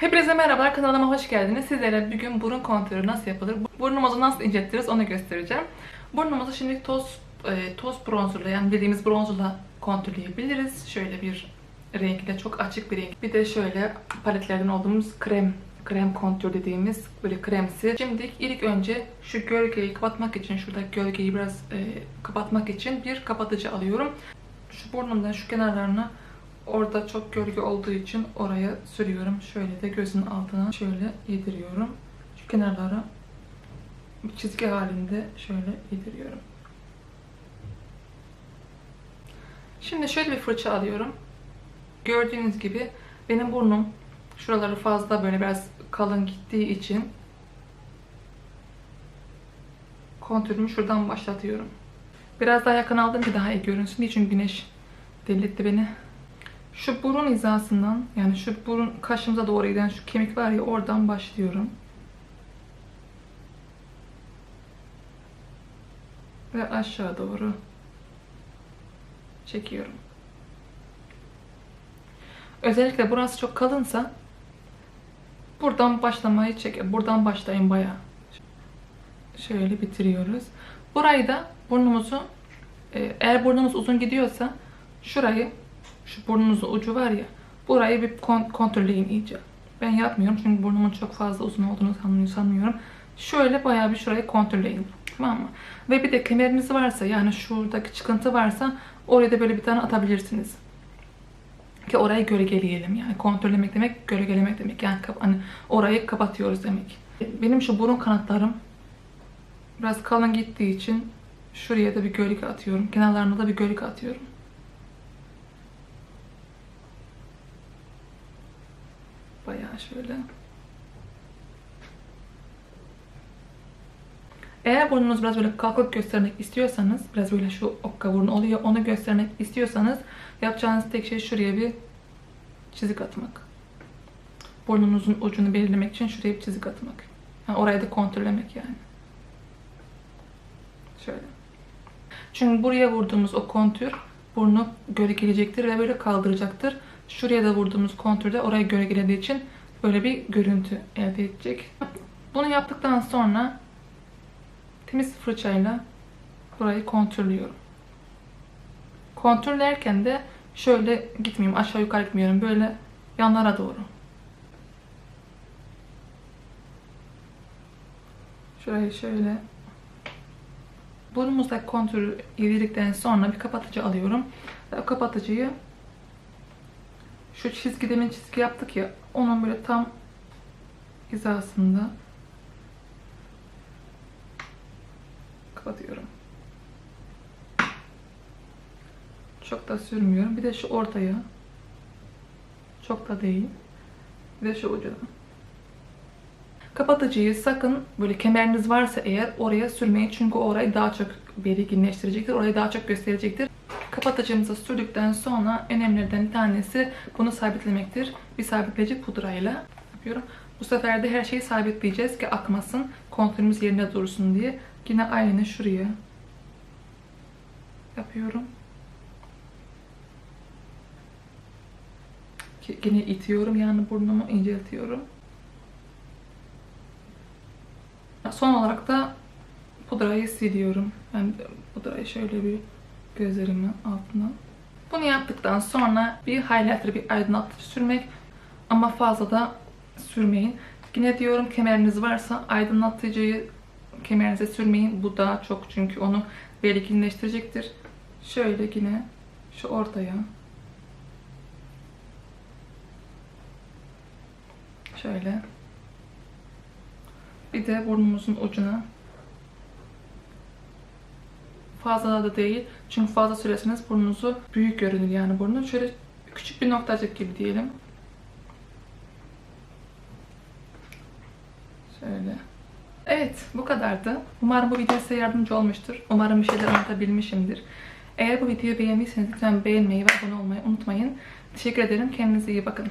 Hepinize merhaba, kanalıma hoş geldiniz. Sizlere bugün burun kontürü nasıl yapılır, burnumuzu nasıl inceltiriz onu göstereceğim. Burnumuzu şimdi toz e, toz bronzerla yani bildiğimiz bronzerla kontürleyebiliriz. Şöyle bir renkle, çok açık bir renk. Bir de şöyle paletlerden olduğumuz krem krem kontür dediğimiz böyle kremsi. Şimdi ilk önce şu gölgeyi kapatmak için, şurada gölgeyi biraz e, kapatmak için bir kapatıcı alıyorum. Şu burnumdan şu kenarlarına Orada çok gölge olduğu için oraya sürüyorum. Şöyle de gözün altına şöyle yediriyorum. Şu kenarlara çizgi halinde şöyle yediriyorum. Şimdi şöyle bir fırça alıyorum. Gördüğünüz gibi benim burnum şuraları fazla böyle biraz kalın gittiği için kontürümü şuradan başlatıyorum. Biraz daha yakın aldım ki daha iyi görünsün. Çünkü güneş delirtti beni. Şu burun hizasından yani şu burun kaşımıza doğru giden şu kemik var ya oradan başlıyorum. Ve aşağı doğru çekiyorum. Özellikle burası çok kalınsa buradan başlamayı çek. Buradan başlayın bayağı. Şöyle bitiriyoruz. Burayı da burnumuzu e, eğer burnumuz uzun gidiyorsa şurayı şu burnunuzun ucu var ya burayı bir kont kontrolleyin iyice. Ben yapmıyorum çünkü burnumun çok fazla uzun olduğunu sanmıyorum. Şöyle bayağı bir şurayı kontrolleyin. Tamam mı? Ve bir de kemeriniz varsa yani şuradaki çıkıntı varsa oraya da böyle bir tane atabilirsiniz. Ki orayı gölgeleyelim. Yani kontrollemek demek gölgelemek demek. Yani hani orayı kapatıyoruz demek. Benim şu burun kanatlarım biraz kalın gittiği için şuraya da bir gölge atıyorum. Kenarlarına da bir gölge atıyorum. Bayağı şöyle. Eğer burnunuz biraz böyle kalkık göstermek istiyorsanız, biraz böyle şu okka burun oluyor, onu göstermek istiyorsanız yapacağınız tek şey şuraya bir çizik atmak. Burnunuzun ucunu belirlemek için şuraya bir çizik atmak. Yani orayı da kontrollemek yani. Şöyle. Çünkü buraya vurduğumuz o kontür burnu gölgeleyecektir ve böyle kaldıracaktır. Şuraya da vurduğumuz kontürde oraya gölgelediği için böyle bir görüntü elde edecek. Bunu yaptıktan sonra temiz fırçayla burayı kontürlüyorum. Kontürlerken de şöyle gitmiyorum, aşağı yukarı gitmiyorum. Böyle yanlara doğru. Şurayı şöyle burnumuzdaki kontürü yedirdikten sonra bir kapatıcı alıyorum. O kapatıcıyı şu çizgi demin çizgi yaptık ya onun böyle tam hizasında kapatıyorum. Çok da sürmüyorum. Bir de şu ortaya çok da değil. Bir de şu ucuna. Kapatıcıyı sakın böyle kemeriniz varsa eğer oraya sürmeyin. Çünkü orayı daha çok belirginleştirecektir. Orayı daha çok gösterecektir. Kapatıcımızı sürdükten sonra önemlilerden bir tanesi bunu sabitlemektir. Bir sabitleyici pudrayla yapıyorum. Bu sefer de her şeyi sabitleyeceğiz ki akmasın. Kontürümüz yerine dursun diye. Yine aynı şuraya yapıyorum. Yine itiyorum yani burnumu inceltiyorum. Son olarak da pudrayı siliyorum. Ben pudrayı şöyle bir gözlerimin altına. Bunu yaptıktan sonra bir highlighter, bir aydınlatıcı sürmek ama fazla da sürmeyin. Yine diyorum kemeriniz varsa aydınlatıcıyı kemerinize sürmeyin. Bu daha çok çünkü onu belirginleştirecektir. Şöyle yine şu ortaya şöyle bir de burnumuzun ucuna fazla da değil. Çünkü fazla süresiniz burnunuzu büyük görünür yani burnun. Şöyle küçük bir noktacık gibi diyelim. Şöyle. Evet bu kadardı. Umarım bu video size yardımcı olmuştur. Umarım bir şeyler anlatabilmişimdir. Eğer bu videoyu beğendiyseniz lütfen beğenmeyi ve abone olmayı unutmayın. Teşekkür ederim. Kendinize iyi bakın.